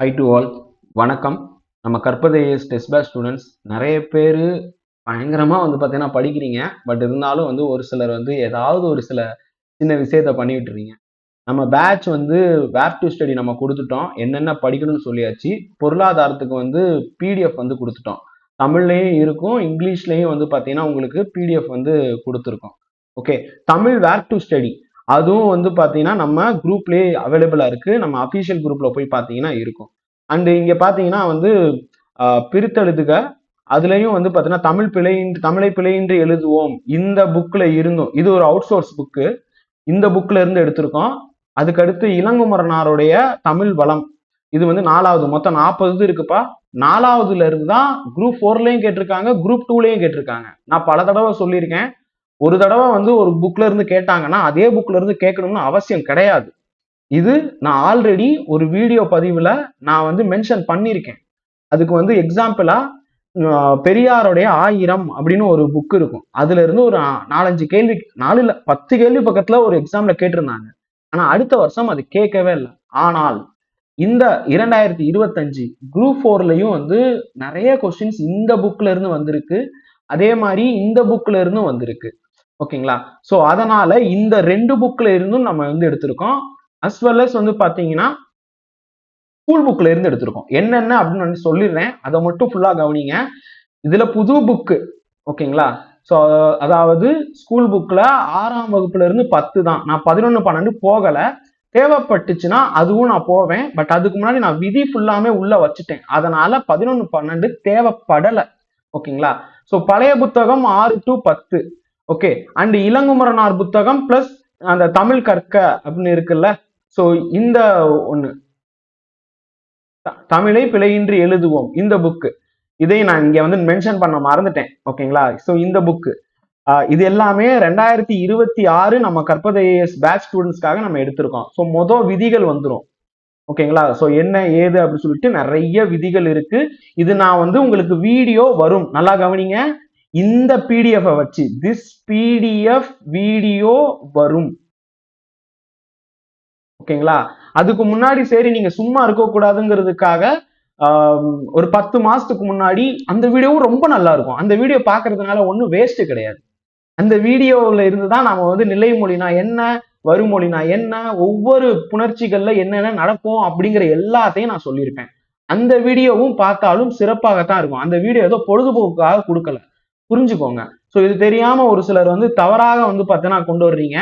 High to all வணக்கம். நம்ம கற்பதைய test back students நிறைய பேர் பயங்கரமாக வந்து பார்த்தீங்கன்னா படிக்கிறீங்க. பட் இருந்தாலும் வந்து ஒரு சிலர் வந்து ஏதாவது ஒரு சில சின்ன விஷயத்த பண்ணி நம்ம பேட்ச் வந்து வேப் டு ஸ்டடி நம்ம கொடுத்துட்டோம். என்னென்ன படிக்கணும்னு சொல்லியாச்சு. பொருளாதாரத்துக்கு வந்து பிடிஎஃப் வந்து கொடுத்துட்டோம். தமிழ்லையும் இருக்கும் இங்கிலீஷ்லையும் வந்து பார்த்தீங்கன்னா உங்களுக்கு பிடிஎஃப் வந்து கொடுத்துருக்கோம். Okay Tamil way to study அதுவும் வந்து பார்த்தீங்கன்னா நம்ம குரூப்லேயே அவைலபிளாக இருக்குது நம்ம அஃபீஷியல் குரூப்பில் போய் பார்த்தீங்கன்னா இருக்கும். அண்டு இங்கே பார்த்தீங்கன்னா வந்து பிரித்தெழுதுக. அதுலேயும் வந்து பார்த்தீங்கன்னா தமிழ் பிழையின்றி தமிழை பிழையின்றி எழுதுவோம். இந்த புக்கில் இருந்தும் இது ஒரு அவுட் சோர்ஸ் புக்கு இந்த புக்கில் இருந்து எடுத்திருக்கோம். அதுக்கடுத்து இளங்குமரனாருடைய தமிழ் வளம். இது வந்து நாலாவது மொத்தம் நாற்பது இது இருக்குப்பா. நாலாவதுல இருந்து தான் குரூப் ஃபோர்லையும் கேட்டிருக்காங்க குரூப் டூலையும் கேட்டிருக்காங்க. நான் பல தடவை சொல்லியிருக்கேன். ஒரு தடவை வந்து ஒரு புக்ல இருந்து கேட்டாங்கன்னா அதே புக்ல இருந்து கேட்கணும்னு அவசியம் கிடையாது. இது நான் ஆல்ரெடி ஒரு வீடியோ பதிவுல நான் வந்து மென்ஷன் பண்ணியிருக்கேன். அதுக்கு வந்து எக்ஸாம்பிளா பெரியாருடைய ஆயிரம் அப்படின்னு ஒரு புக் இருக்கும். அதுல இருந்து ஒரு நாலஞ்சு கேள்வி நாலு இல்ல பத்து கேள்வி பக்கத்துல ஒரு எக்ஸாம்ல கேட்டிருந்தாங்க. ஆனா அடுத்த வருஷம் அது கேட்கவே இல்லை. ஆனால் இந்த இரண்டாயிரத்தி இருபத்தஞ்சு குரூப் ஃபோர்லயும் வந்து நிறைய கொஸ்டின்ஸ் இந்த புக்ல இருந்து வந்திருக்கு. அதே மாதிரி இந்த புக்ல இருந்தும் வந்திருக்கு. ஓகேங்களா? ஸோ அதனால இந்த ரெண்டு புக்ல இருந்தும் நம்ம வந்து எடுத்திருக்கோம். அஸ் வெல் அஸ் வந்து பாத்தீங்கன்னா ஸ்கூல் புக்ல இருந்து எடுத்திருக்கோம். என்னென்ன அப்படின்னு வந்து சொல்லிடுறேன். அதை மட்டும் ஃபுல்லா கவனிங்க. இதுல புது புக்கு ஓகேங்களா? ஸோ அதாவது ஸ்கூல் புக்கில் ஆறாம் வகுப்புல இருந்து பத்து தான். நான் பதினொன்று பன்னெண்டு போகலை. தேவைப்பட்டுச்சுன்னா அதுவும் நான் போவேன். பட் அதுக்கு முன்னாடி நான் விதி ஃபுல்லாமே உள்ள வச்சுட்டேன். அதனால பதினொன்று பன்னெண்டு தேவைப்படலை. ஓகேங்களா? ஸோ பழைய புத்தகம் ஆறு டு பத்து. ஓகே அண்ட் இளங்குமரனார் புத்தகம் பிளஸ் அந்த தமிழ் கற்க அப்படின்னு இருக்குல்ல. ஸோ இந்த ஒன்று தமிழை பிழையின்றி எழுதுவோம். இந்த புக்கு இதை நான் இங்க வந்து மென்ஷன் பண்ண மறந்துட்டேன். ஓகேங்களா ஸோ இந்த புக்கு இது எல்லாமே ரெண்டாயிரத்தி இருபத்தி ஆறு நம்ம கற்பதைஎஸ் பேட்ச் ஸ்டூடெண்ட்ஸ்க்காக நம்ம எடுத்திருக்கோம். ஸோ மொதல் விதிகள் வந்துடும் ஓகேங்களா ஸோ என்ன ஏது அப்படின்னு சொல்லிட்டு நிறைய விதிகள் இருக்கு. இது நான் வந்து உங்களுக்கு வீடியோ வரும். நல்லா கவனிங்க. இந்த பிடிஎஃப் வச்சு திஸ் பிடிஎஃப் வீடியோ வரும். ஓகேங்களா? அதுக்கு முன்னாடி சரி நீங்க சும்மா இருக்க கூடாதுங்கிறதுக்காக ஒரு பத்து மாசத்துக்கு முன்னாடி அந்த வீடியோவும் ரொம்ப நல்லா இருக்கும். அந்த வீடியோ பாக்குறதுனால ஒன்றும் வேஸ்ட் கிடையாது. அந்த வீடியோவில் இருந்து தான் நாம வந்து நிலைமொழினா என்ன வருமொழினா என்ன ஒவ்வொரு புணர்ச்சிகள்ல என்னென்ன நடக்கும் அப்படிங்கிற எல்லாத்தையும் நான் சொல்லியிருப்பேன். அந்த வீடியோவும் பார்த்தாலும் சிறப்பாகத்தான் இருக்கும். அந்த வீடியோ ஏதோ பொழுதுபோக்குக்காக கொடுக்கல. புரிஞ்சுக்கோங்க. ஸோ இது தெரியாம ஒரு சிலர் வந்து தவறாக வந்து பார்த்தீங்கன்னா கொண்டு வர்றீங்க.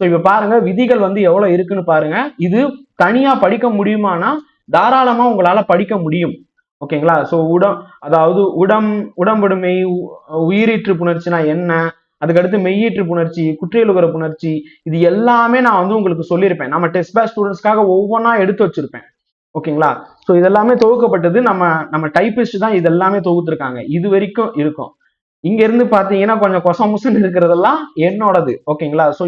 ஸோ இப்போ பாருங்க விதிகள் வந்து எவ்வளவு இருக்குன்னு பாருங்க. இது தனியா படிக்க முடியுமானா தாராளமா உங்களால படிக்க முடியும். ஓகேங்களா? ஸோ உடம் அதாவது உடம் உடம்புடுமை உ- உயிரீற்று புணர்ச்சினா என்ன? அதுக்கடுத்து மெய்யீற்று புணர்ச்சி குற்றியலுகர புணர்ச்சி இது எல்லாமே நான் வந்து உங்களுக்கு சொல்லியிருப்பேன். நம்ம டெஸ்ட் பேட்ச் ஸ்டூடெண்ட்ஸ்க்காக ஒவ்வொன்றா எடுத்து வச்சிருப்பேன். ஓகேங்களா? ஸோ இதெல்லாமே தொகுக்கப்பட்டது நம்ம நம்ம டைப்பிஸ்ட் தான் இது எல்லாமே தொகுத்துருக்காங்க. இது வரைக்கும் இருக்கும். இங்க இருந்து பாத்தீங்கன்னா கொஞ்சம் கொசமுசன் இருக்கிறதெல்லாம் என்னோடது ஓகேங்களா? ஸோ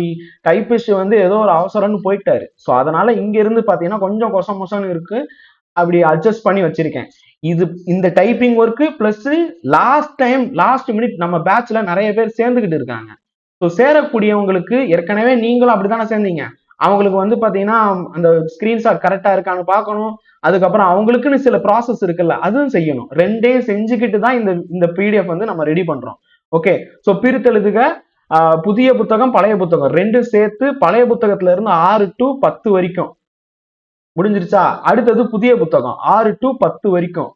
டைப்பிஸ்ட் வந்து ஏதோ ஒரு அவசரம்னு போயிட்டாரு. ஸோ அதனால இங்க இருந்து பாத்தீங்கன்னா கொஞ்சம் கொசமுசன் இருக்கு. அப்படி அட்ஜஸ்ட் பண்ணி வச்சிருக்கேன். இது இந்த typing work plus last time last minute நம்ம பேட்ச்ல நிறைய பேர் சேர்ந்துக்கிட்டு இருக்காங்க. ஸோ சேரக்கூடியவங்களுக்கு ஏற்கனவே நீங்களும் அப்படித்தானே சேர்ந்தீங்க? அவங்களுக்கு வந்து பாத்தீங்கன்னா அந்த ஸ்கிரீன்ஷாட் கரெக்டா இருக்கான்னு பார்க்கணும். அதுக்கப்புறம் அவங்களுக்குன்னு சில ப்ராசஸ் இருக்குல்ல அதுவும் செய்யணும். ரெண்டையும் செஞ்சுக்கிட்டு தான் இந்த இந்த பிடிஎஃப் வந்து நம்ம ரெடி பண்றோம். ஓகே ஸோ பிரித்தெழுதுக. புதிய புத்தகம் பழைய புத்தகம். ரெண்டும் சேர்த்து பழைய புத்தகத்துல இருந்து ஆறு டு பத்து வரைக்கும். முடிஞ்சிருச்சா? அடுத்தது புதிய புத்தகம். ஆறு டு பத்து வரைக்கும்.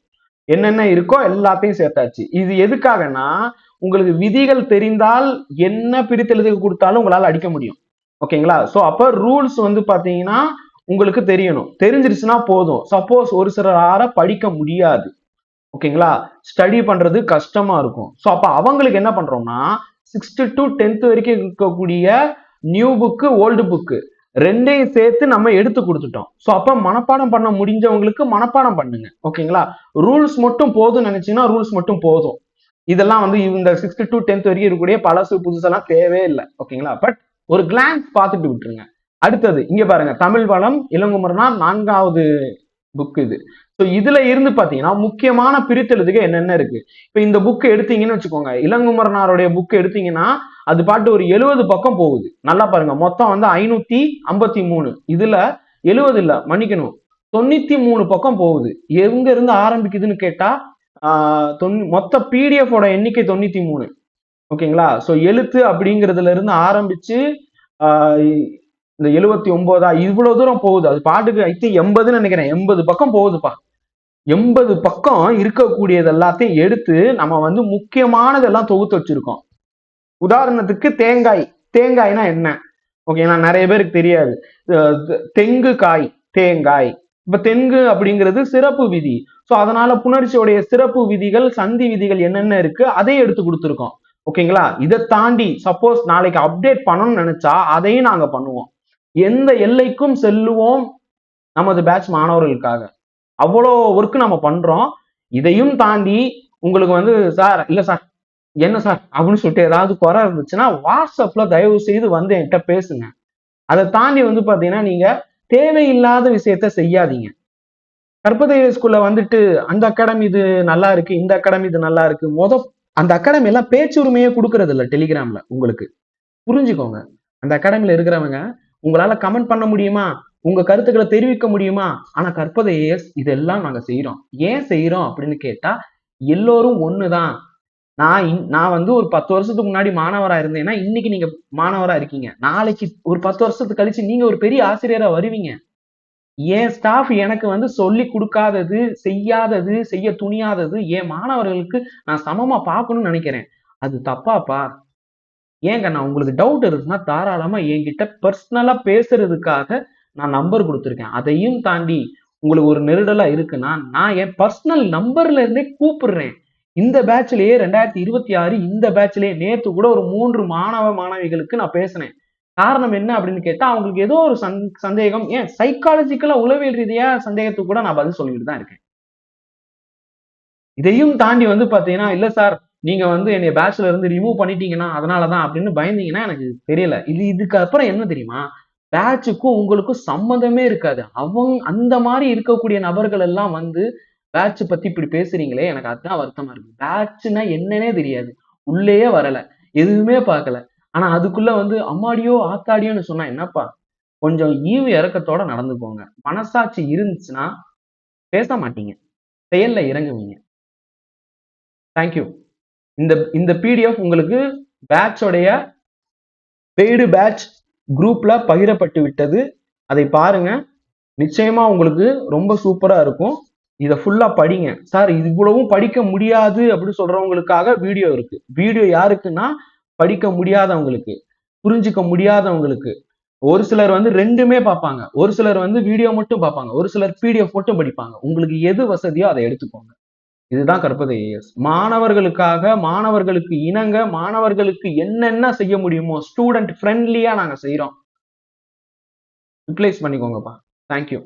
என்னென்ன இருக்கோ எல்லாத்தையும் சேர்த்தாச்சு. இது எதுக்காகனா உங்களுக்கு விதிகள் தெரிந்தால் என்ன பிரித்தெழுதுக கொடுத்தாலும் உங்களால் அடிக்க முடியும். ஓகேங்களா? ஸோ அப்போ ரூல்ஸ் வந்து பார்த்தீங்கன்னா உங்களுக்கு தெரியணும். தெரிஞ்சிருச்சுன்னா போதும். சப்போஸ் ஒரு சிலரால படிக்க முடியாது. ஓகேங்களா? ஸ்டடி பண்ணுறது கஷ்டமாக இருக்கும். ஸோ அப்போ அவங்களுக்கு என்ன பண்ணுறோம்னா சிக்ஸ்த்து டு டென்த் வரைக்கும் இருக்கக்கூடிய நியூ புக்கு ஓல்டு புக்கு ரெண்டையும் சேர்த்து நம்ம எடுத்து கொடுத்துட்டோம். ஸோ அப்போ மனப்பாடம் பண்ண முடிஞ்சவங்களுக்கு மனப்பாடம் பண்ணுங்க. ஓகேங்களா? ரூல்ஸ் மட்டும் போதும் நினைச்சீங்கன்னா ரூல்ஸ் மட்டும் போதும். இதெல்லாம் வந்து இந்த சிக்ஸ்த் டு டென்த் வரைக்கும் இருக்கக்கூடிய பழசு புதுசெல்லாம் தேவையே இல்லை. ஓகேங்களா? பட் ஒரு கிளான்ஸ் பார்த்துட்டு விட்டுருங்க. அடுத்தது இங்க பாருங்க தமிழ் வளம் இளங்குமரனா நான்காவது புக் இது. ஸோ இதுல இருந்து பாத்தீங்கன்னா முக்கியமான பிரித்தெழுதுக்கு என்னென்ன இருக்கு. இப்போ இந்த புக் எடுத்தீங்கன்னு வச்சுக்கோங்க இளங்குமரனாருடைய புக் எடுத்தீங்கன்னா அது பாட்டு ஒரு எழுபது பக்கம் போகுது. நல்லா பாருங்க மொத்தம் வந்து ஐநூத்தி ஐம்பத்தி மூணு. இதுல எழுபது இல்ல மன்னிக்கணும். தொண்ணூத்தி மூணு பக்கம் போகுது. எங்க இருந்து ஆரம்பிக்குதுன்னு கேட்டா தொன் மொத்த PDF எண்ணிக்கை தொண்ணூத்தி மூணு. ஓகேங்களா? ஸோ எழுத்து அப்படிங்கிறதுல இருந்து ஆரம்பிச்சு இந்த எழுவத்தி ஒன்பதா இவ்வளவு தூரம் போகுது. அது பாட்டுக்கு ஐ திங்க் எண்பதுன்னு நினைக்கிறேன். எண்பது பக்கம் போகுதுப்பா. எண்பது பக்கம் இருக்கக்கூடியது எல்லாத்தையும் எடுத்து நம்ம வந்து முக்கியமானதெல்லாம் தொகுத்து வச்சிருக்கோம். உதாரணத்துக்கு தேங்காய். தேங்காய்னா என்ன? ஓகேங்களா நிறைய பேருக்கு தெரியாது. தெங்கு காய். தேங்காய். இப்ப தெங்கு அப்படிங்கிறது சிறப்பு விதி. ஸோ அதனால புணர்ச்சியோடைய சிறப்பு விதிகள் சந்தி விதிகள் என்னென்ன இருக்கு? அதையும் எடுத்து கொடுத்துருக்கோம். ஓகேங்களா? இதை தாண்டி சப்போஸ் நாளைக்கு அப்டேட் பண்ணணும்னு நினைச்சா அதையும் நாங்க பண்ணுவோம். எந்த எல்லைக்கும் செல்லுவோம் நமது பேட்ச் மாணவர்களுக்காக. அவ்வளோ ஒர்க் நம்ம பண்றோம். இதையும் தாண்டி உங்களுக்கு வந்து சார் இல்ல சார் என்ன சார்? அப்படின்னு சொல்லிட்டு ஏதாவது குறை இருந்துச்சுன்னா வாட்ஸ்அப்ல தயவு செய்து வந்து என்கிட்ட பேசுங்க. அதை தாண்டி வந்து பாத்தீங்கன்னா நீங்க தேவையில்லாத விஷயத்த செய்யாதீங்க. கற்பதேய ஸ்கூல்ல வந்துட்டு அந்த அகாடமி இது நல்லா இருக்கு இந்த அகாடமி இது நல்லா இருக்கு. மொத அந்த அகாடமி எல்லாம் பேச்சுரிமையே கொடுக்கறது இல்லை டெலிகிராம்ல உங்களுக்கு. புரிஞ்சுக்கோங்க. அந்த அகாடமியில் இருக்கிறவங்க உங்களால கமெண்ட் பண்ண முடியுமா? உங்க கருத்துக்களை தெரிவிக்க முடியுமா? ஆனா கற்பதை எஸ் இதெல்லாம் நாங்க செய்யறோம் ஏன் செய்யறோம் அப்படின்னு கேட்டா எல்லோரும் ஒண்ணுதான். நான் இன்- நான் வந்து ஒரு பத்து வருஷத்துக்கு முன்னாடி மாணவரா இருந்தேன்னா இன்னைக்கு நீங்க மாணவரா இருக்கீங்க. நாளைக்கு ஒரு பத்து வருஷத்துக்கு கழிச்சு நீங்க ஒரு பெரிய ஆசிரியரா வருவீங்க. என் ஸ்டாஃப் எனக்கு வந்து சொல்லி கொடுக்காதது செய்யாதது செய்ய துணியாதது என் மாணவர்களுக்கு நான் சமமா பார்க்கணும்னு நினைக்கிறேன். அது தப்பாப்பா? ஏங்க நான் உங்களுக்கு டவுட் இருக்குன்னா தாராளமா என்கிட்ட பர்சனலா பேசுறதுக்காக நான் நம்பர் கொடுத்துருக்கேன். அதையும் தாண்டி உங்களுக்கு ஒரு நெருடலா இருக்குன்னா நான் என் பர்சனல் நம்பர்ல இருந்தே கூப்பிடுறேன். இந்த பேட்ச்லயே ரெண்டாயிரத்தி இருபத்தி ஆறு இந்த பேட்ச்லயே நேத்து கூட ஒரு மூன்று மாணவ மாணவிகளுக்கு நான் பேசினேன். காரணம் என்ன அப்படின்னு கேட்டா அவங்களுக்கு ஏதோ ஒரு சந் சந்தேகம். ஏன்? சைக்காலஜிக்கலா உளவியல் ரீதியா சந்தேகத்துக்கு கூட நான் பதில் சொல்லிட்டு தான் இருக்கேன். இதையும் தாண்டி வந்து பாத்தீங்கன்னா இல்ல சார் நீங்க வந்து என்னைய பேட்ச்ல இருந்து ரிமூவ் பண்ணிட்டீங்கன்னா அதனாலதான் அப்படின்னு பயந்தீங்கன்னா எனக்கு தெரியல. இது இதுக்கு அப்புறம் என்ன தெரியுமா? பேட்சுக்கும் உங்களுக்கும் சம்மந்தமே இருக்காது. அவங்க அந்த மாதிரி இருக்கக்கூடிய நபர்கள் எல்லாம் வந்து பேட்ச் பத்தி இப்படி பேசுறீங்களே எனக்கு அதுதான் வருத்தமா இருக்கு. பேட்ச்னா என்னன்னே தெரியாது. உள்ளேயே வரல. எதுவுமே பார்க்கல. ஆனா அதுக்குள்ள வந்து அம்மாடியோ ஆத்தாடியோன்னு சொன்னா என்னப்பா? கொஞ்சம் ஈவு இறக்கத்தோட நடந்துக்கோங்க. மனசாட்சி இருந்துச்சுன்னா பேச மாட்டீங்க. செயல்ல இறங்குவீங்க. தேங்க்யூ இந்த இந்த பிடிஎஃப் உங்களுக்கு பேட்சோடைய பெய்டு பேட்ச் குரூப்ல பகிரப்பட்டு விட்டது. அதை பாருங்க. நிச்சயமா உங்களுக்கு ரொம்ப சூப்பரா இருக்கும். இதை ஃபுல்லா படிங்க. சார் இது இவ்வளவும் படிக்க முடியாது அப்படின்னு சொல்றவங்களுக்காக வீடியோ இருக்கு. வீடியோ யாருக்குன்னா படிக்க முடியாதவங்களுக்கு புரிஞ்சுக்க முடியாதவங்களுக்கு ஒரு சிலர் வந்து ரெண்டுமே பார்ப்பாங்க. ஒரு சிலர் வந்து வீடியோ மட்டும் பார்ப்பாங்க. ஒரு சிலர் பிடிஎஃப் மட்டும் படிப்பாங்க. உங்களுக்கு எது வசதியோ அதை எடுத்துக்கோங்க. இதுதான் கற்பதை ஏஎஸ் மாணவர்களுக்காக மாணவர்களுக்கு இணங்க மாணவர்களுக்கு என்னென்ன செய்ய முடியுமோ ஸ்டூடெண்ட் ஃப்ரெண்ட்லியா நாங்க செய்கிறோம் யூட்டிலைஸ் பண்ணிக்கோங்கப்பா. தேங்க்யூ